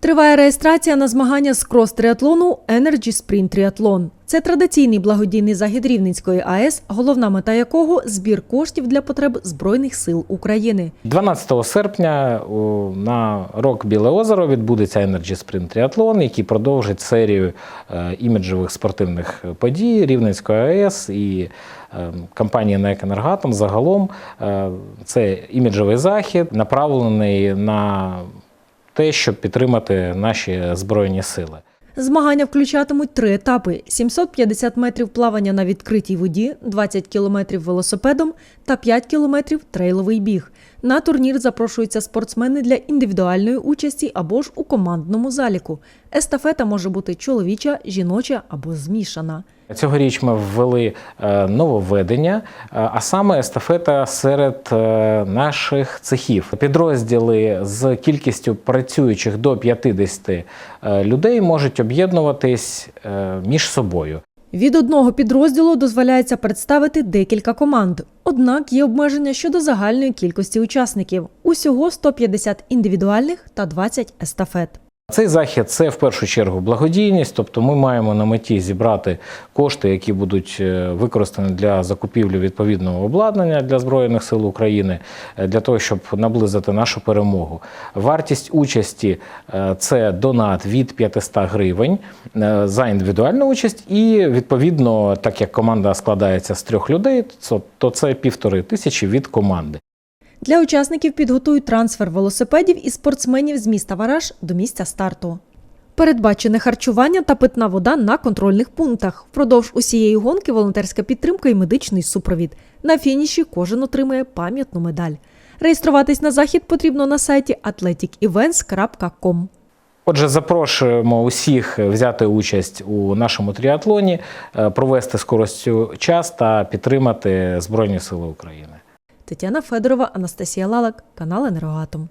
Триває реєстрація на змагання з крос-тріатлону Energy Sprint Triathlon. Це традиційний благодійний захід Рівненської АЕС, головна мета якого збір коштів для потреб Збройних сил України. 12 серпня на рок Біле озеро відбудеться Energy Sprint Triathlon, який продовжить серію е, іміджових спортивних подій Рівненської АЕС і е, компанії НЕК «Енергатом». Загалом е, це іміджовий захід, направлений на те, щоб підтримати наші збройні сили. Змагання включатимуть три етапи: 750 метрів плавання на відкритій воді, 20 кілометрів велосипедом та 5 кілометрів трейловий біг. На турнір запрошуються спортсмени для індивідуальної участі або ж у командному заліку. Естафета може бути чоловіча, жіноча або змішана. Цьогоріч ми ввели е, нововведення, е, а саме естафета серед е, наших цехів. Підрозділи з кількістю працюючих до 50 е, людей можуть об'єднуватись між собою. Від одного підрозділу дозволяється представити декілька команд. Однак є обмеження щодо загальної кількості учасників. Усього 150 індивідуальних та 20 естафет. Цей захід це в першу чергу благодійність, тобто ми маємо на меті зібрати кошти, які будуть е, використані для закупівлі відповідного обладнання для Збройних сил України, е, для того, щоб наблизити нашу перемогу. Вартість участі е, це донат від 500 гривень за індивідуальну участь, і відповідно, так як команда складається з трьох людей, то це півтори тисячі від команди. Для учасників підготують трансфер велосипедів і спортсменів з міста Вараж до місця старту. Передбачене харчування та питна вода на контрольних пунктах. Впродовж усієї гонки волонтерська підтримка і медичний супровід. На фініші кожен отримає пам'ятну медаль. Реєструватись на захід потрібно на сайті athleticevents.com. Отже, запрошуємо усіх взяти участь у нашому тріатлоні, е, провести скоростю час та підтримати Збройні Сили України. Тетяна Федорова, Анастасія Лалак, канал Енергоатом.